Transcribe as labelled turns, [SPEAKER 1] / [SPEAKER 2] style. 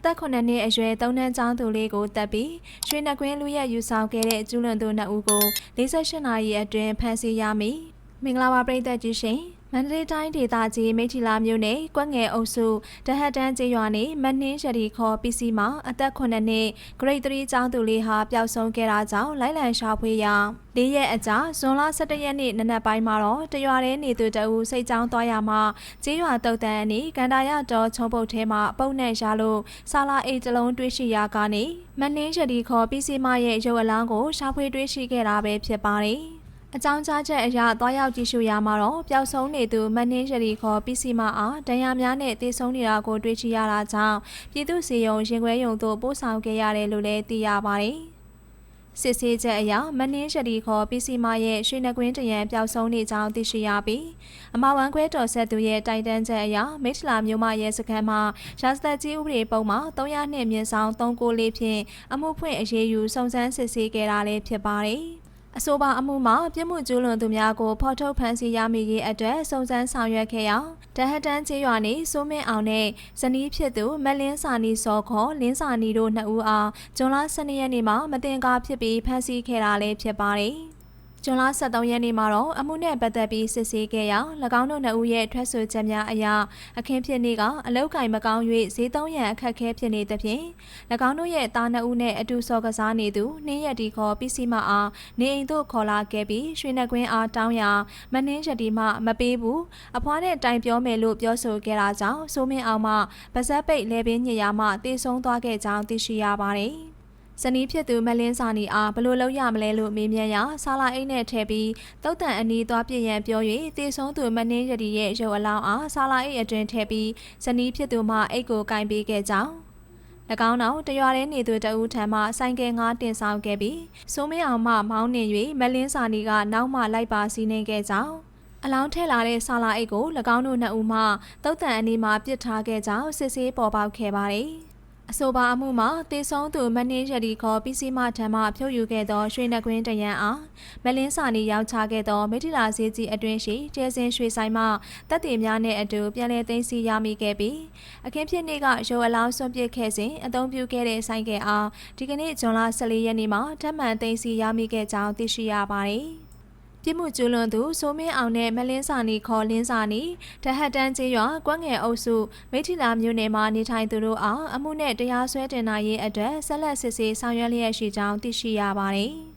[SPEAKER 1] အသက်9နှစ်အရွယ်သုံးနှန်းချောင်းသူလေးကိုတပ်ပြီးရွှေနှကွင်းလူရက်ယူဆောင်ခဲ့တဲ့ကျူးလွန်သူနှစ်ဦးကို48နာရီအတွင်းဖမ်းဆီးရမည်မင်္ဂလာပါပရိသတ်ကြီးရှင် မန္တလေးတိုင်းဒေသကြီးမိထီလာမြို့နယ်ကွက်ငယ်အုပ်စုတဟတ်တန်းကျေးရွာနေမနှင်းရတီခေါ် PC မှာအသက်9နှစ် grade 3ကျောင်းသူလေးဟာပျောက်ဆုံးခဲ့တာကြောင့်လိုက်လံရှာဖွေရာ၄ရက်အကြာဇွန်လ17ရက်နေ့နနက်ပိုင်းမှာတော့တရွာထဲနေသူတအူစိတ်ကြောင်းသွားရမှာကျေးရွာတုတ်တန်အနီးကန်တာရတော်ချုံပုတ်ထဲမှာပုံနဲ့ရလို့ဆာလာအိတ်တစ်လုံးတွေ့ရှိရာကနေမနှင်းရတီခေါ် PC မရဲ့ရုပ်အလောင်းကိုရှာဖွေတွေ့ရှိခဲ့တာပဲဖြစ်ပါတယ်။ အကြောင်းကြားချက်အရသွားရောက်ကြည့်ရှုရမှာတော့ပျောက်ဆုံးနေသူမနှင်းရရီခေါ်ပစ္စည်းမအားဒဏ်ရာများနဲ့တေဆုံးနေတာကိုတွေ့ရှိရတာကြောင့်ပြည်သူစီယုံရင်ခွဲယုံတို့ပို့ဆောင်ခဲ့ရတယ်လို့လည်းသိရပါတယ်။စစ်ဆေးချက်အရမနှင်းရရီခေါ်ပစ္စည်းမရဲ့ရွှေနှကွင်းတရံပျောက်ဆုံးနေကြောင်းသိရှိရပြီးအမဝန်ခွဲတော်ဆက်သူရဲ့တိုင်တန်းချက်အရမိထလာမျိုးမရဲ့စခန်းမှာရာဇသက်ကြီးဥပဒေပုံမှာ300နှစ်မြင့်ဆောင်394ဖြင့်အမှုဖွင့်အရေးယူစုံစမ်းစစ်ဆေးခဲ့တာလည်းဖြစ်ပါတယ်။ အဆိုပါအမှုမှာပြစ်မှုကျူးလွန်သူများကိုဖော်ထုတ်ဖမ်းဆီးရမိရေးအတွက်စုံစမ်းဆောင်ရွက်ခဲ့ရာတဟတ်တန်းကျေးရွာနေစိုးမင်းအောင်နဲ့ဇနီးဖြစ်သူမက်လင်းစာနီစောခေါ်လင်းစာနီတို့နှစ်ဦးအားဇွန်လ12ရက်နေ့မှာမတင်ကားဖြစ်ပြီးဖမ်းဆီးခဲ့တာလည်းဖြစ်ပါတယ်။ဇွ န်လ23ရက်နေ့မှာတော့အမှုနဲ့ပတ်သက်ပြီးစစ်ဆေးခဲ့ရာ၎င်းတို့နှစ်ဦးရဲ့ထွက်ဆိုချက်များအရအခင်းဖြစ်နေကအလောက်ကင်မကောင်း၍ဈေးသုံးရန်အခက်အခဲဖြစ်နေသဖြင့်၎င်းတို့ရဲ့သားနှစ်ဦးနဲ့အတူစော်ကစားနေသူနှင်းရက်တီခေါ်ပစ္စည်းမအားနေအိမ်သို့ခေါ်လာခဲ့ပြီးရွှေနှကွင်းအားတောင်းရာမနှင်းရက်တီမှမပေးဘူးအဖွားနဲ့တိုင်ပြောမယ်လို့ပြောဆိုခဲ့တာကြောင့်စိုးမင်းအောင်မှပါဇက်ပိတ်လဲပင်းညစ်ရာမှတေဆုံးသွားခဲ့ကြောင်းသိရှိရပါတယ်။ ဇနီးဖြစ်သူမလင်းစာနီအားဘလို့လောက်ရမလဲလို့မေးမြန်းရာဆာလာအိတ်နဲ့ထည့်ပြီးတုတ်တန်အနီးသွားပြည့်ရန်ပြော၍တေဆုံးသူမနှင်းရတီရဲ့ရုပ်အလောင်းအားဆာလာအိတ်အတွင်ထည့်ပြီးဇနီးဖြစ်သူမှအိတ်ကိုကင်ပေးခဲ့ကြောင်း၎င်းနောက်တရွာထဲနေသူတဦးထံမှဆိုင်ကယ်ငါးတင်ဆောင်ခဲ့ပြီးစိုးမင်းအောင်မှမောင်းနှင်၍မလင်းစာနီကနောက်မှလိုက်ပါစီးနှင်ခဲ့ကြောင်းအလောင်းထဲလာတဲ့ဆာလာအိတ်ကို၎င်းတို့နှစ်ဦးမှတုတ်တန်အနီးမှာပစ်ထားခဲ့ကြောင်းစစ်ဆေးပေါ်ပေါက်ခဲ့ပါတယ်။ အဆိုပါအမှုမှာတေဆုံးသူမနှင်းရတီခေါ်ပစ္စည်းမထံမှဖြုတ်ယူခဲ့သောရွှေနှကွင်းတရံအားမလင်းစာနီရောက်ချခဲ့သောမိထီလာဈေးကြီးအတွင်းရှိကျဲစင်ရွှေဆိုင်မှတပ်တည်များနှင့်အတူပြန်လည်သိမ်းဆည်းရမိခဲ့ပြီးအခင်းဖြစ်နေ့ကရုပ်အလောင်းဆွန့်ပစ်ခဲ့စဉ်အသုံးပြုခဲ့တဲ့ဆိုင်ကယ်အားဒီကနေ့ဇွန်လ14ရက်နေ့မှာထပ်မံသိမ်းဆည်းရမိခဲ့ကြောင်းသိရှိရပါတယ်။ ပြစ်မှုကျူးလွန်သူစိုးမင်းအောင်နဲ့မလင်းစာနီခေါ်လင်းစာနီတဟတ်တန်းကျေးရွာကွက်ငယ်အုပ်စုမိထီလာမြို့နယ်မှာနေထိုင်သူတို့အားအမှုနဲ့တရားစွဲတင်နိုင်ရေးအတွက်ဆက်လက်စစ်ဆေးဆောင်ရွက်လျက်ရှိကြောင်းသိရှိရပါတယ်။